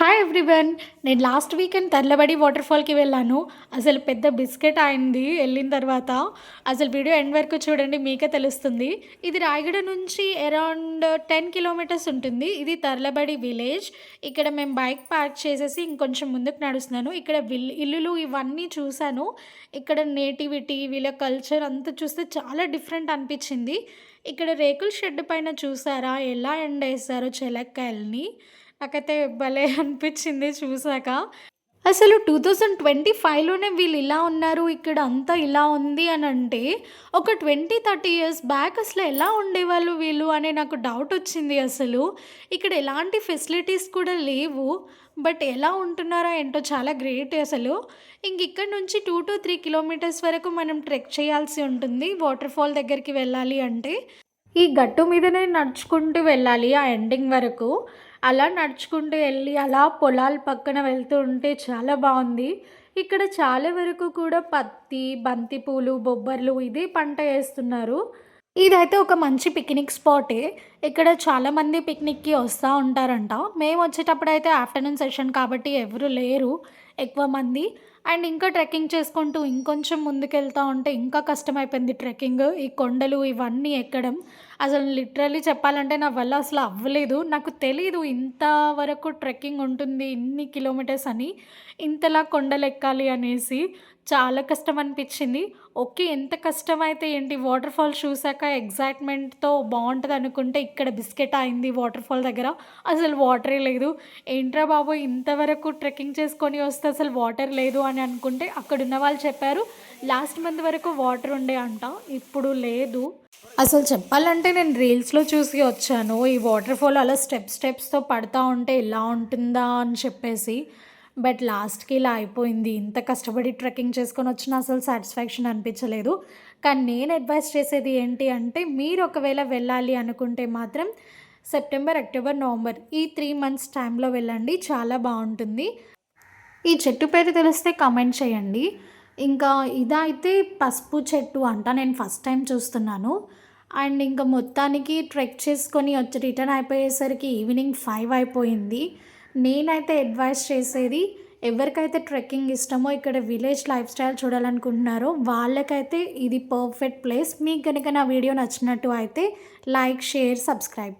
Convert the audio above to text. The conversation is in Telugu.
హాయ్ ఎవ్రీవన్ నేను లాస్ట్ వీకెండ్ తర్లబడి వాటర్ ఫాల్కి వెళ్ళాను. అసలు పెద్ద బిస్కెట్ అయింది వెళ్ళిన తర్వాత. అసలు వీడియో ఎండ్ వరకు చూడండి మీకే తెలుస్తుంది. ఇది రాయగడ నుంచి అరౌండ్ టెన్ కిలోమీటర్స్ ఉంటుంది. ఇది తర్లబడి విలేజ్ ఇక్కడ మేము బైక్ పార్క్ చేసేసి ఇంకొంచెం ముందుకు నడుస్తున్నాను. ఇక్కడ ఇల్లులు ఇవన్నీ చూశాను. ఇక్కడ నేటివిటీ వీళ్ళ కల్చర్ అంతా చూస్తే చాలా డిఫరెంట్ అనిపించింది. ఇక్కడ రేకుల షెడ్ పైన చూసారా? ఎలా ఎండేస్తారో చెలక్కాయల్ని. నాకైతే భలే అనిపించింది చూసాక. అసలు టూ థౌజండ్ ట్వంటీ ఫైవ్లోనే వీళ్ళు ఇలా ఉన్నారు ఇక్కడ అంతా ఇలా ఉంది అని అంటే ఒక ట్వంటీ థర్టీ ఇయర్స్ బ్యాక్ అసలు ఎలా ఉండేవాళ్ళు వీళ్ళు అనే నాకు డౌట్ వచ్చింది అసలు. ఇక్కడ ఎలాంటి ఫెసిలిటీస్ కూడా లేవు బట్ ఎలా ఉంటున్నారో ఏంటో చాలా గ్రేట్ అసలు. ఇంక ఇక్కడ నుంచి టూ టు త్రీ కిలోమీటర్స్ వరకు మనం ట్రెక్ చేయాల్సి ఉంటుంది వాటర్ ఫాల్ దగ్గరికి వెళ్ళాలి అంటే. ఈ గట్టు మీదనే నడుచుకుంటూ వెళ్ళాలి ఆ ఎండింగ్ వరకు. అలా నడుచుకుంటూ వెళ్ళి అలా పొలాల పక్కన వెళ్తూ ఉంటే చాలా బాగుంది. ఇక్కడ చాలా వరకు కూడా పత్తి బంతిపూలు బొబ్బర్లు ఇదే పంట వేస్తున్నారు. ఇదైతే ఒక మంచి పిక్నిక్ స్పాటే. ఇక్కడ చాలామంది పిక్నిక్కి వస్తూ ఉంటారంట. మేము వచ్చేటప్పుడు అయితే ఆఫ్టర్నూన్ సెషన్ కాబట్టి ఎవరు లేరు ఎక్కువ మంది. అండ్ ఇంకా ట్రెక్కింగ్ చేసుకుంటూ ఇంకొంచెం ముందుకెళ్తూ ఉంటే ఇంకా కష్టమైపోయింది ట్రెక్కింగ్. ఈ కొండలు ఇవన్నీ ఎక్కడం. అసలు లిటరల్లీ చెప్పాలంటే నా వల్ల అసలు అవ్వలేదు. నాకు తెలీదు ఇంతవరకు ట్రెక్కింగ్ ఉంటుంది ఇన్ని కిలోమీటర్స్ అని. ఇంతలా కొండలు ఎక్కాలి అనేసి చాలా కష్టం అనిపించింది. ఓకే ఎంత కష్టమైతే ఏంటి వాటర్ ఫాల్ చూసాక ఎగ్జైట్మెంట్తో బాగుంటుంది అనుకుంటే ఇక్కడ బిస్కెట్ అయింది వాటర్ ఫాల్ దగ్గర. అసలు వాటరే లేదు. ఏంట్రా బాబు ఇంతవరకు ట్రెక్కింగ్ చేసుకొని వస్తే అసలు వాటర్ లేదు అని అనుకుంటే అక్కడ ఉన్న వాళ్ళు చెప్పారు లాస్ట్ మంత్ వరకు వాటర్ ఉండే అంట ఇప్పుడు లేదు. అసలు చెప్పాలంటే నేను రీల్స్లో చూసి వచ్చాను ఈ వాటర్ ఫాల్ అలా స్టెప్ స్టెప్స్తో పడతా ఉంటే ఎలా ఉంటుందా అని చెప్పేసి. బట్ లాస్ట్కి ఇలా అయిపోయింది ఇంత కష్టపడి ట్రెక్కింగ్ చేసుకొని వచ్చినా అసలు సాటిస్ఫాక్షన్ అనిపించలేదు. కానీ నేను అడ్వైస్ చేసేది ఏంటి అంటే మీరు ఒకవేళ వెళ్ళాలి అనుకుంటే మాత్రం సెప్టెంబర్ అక్టోబర్ నవంబర్ ఈ త్రీ మంత్స్ టైంలో వెళ్ళండి చాలా బాగుంటుంది. ఈ చెట్టు పేరు తెలిస్తే కామెంట్ చేయండి. ఇంకా ఇదైతే పసుపు చెట్టు అంట నేను ఫస్ట్ టైం చూస్తున్నాను. అండ్ ఇంకా మొత్తానికి ట్రెక్ చేసుకొని వచ్చి రిటర్న్ అయిపోయేసరికి ఈవినింగ్ ఫైవ్ అయిపోయింది. నేనైతే అడ్వైస్ చేసేది ఎవరికైతే ట్రెక్కింగ్ ఇష్టమో ఇక్కడ విలేజ్ లైఫ్ స్టైల్ చూడాలనుకుంటున్నారో వాళ్ళకైతే ఇది పర్ఫెక్ట్ ప్లేస్ మీకు కనుక నా వీడియో నచ్చినట్టు అయితే లైక్ షేర్ సబ్స్క్రైబ్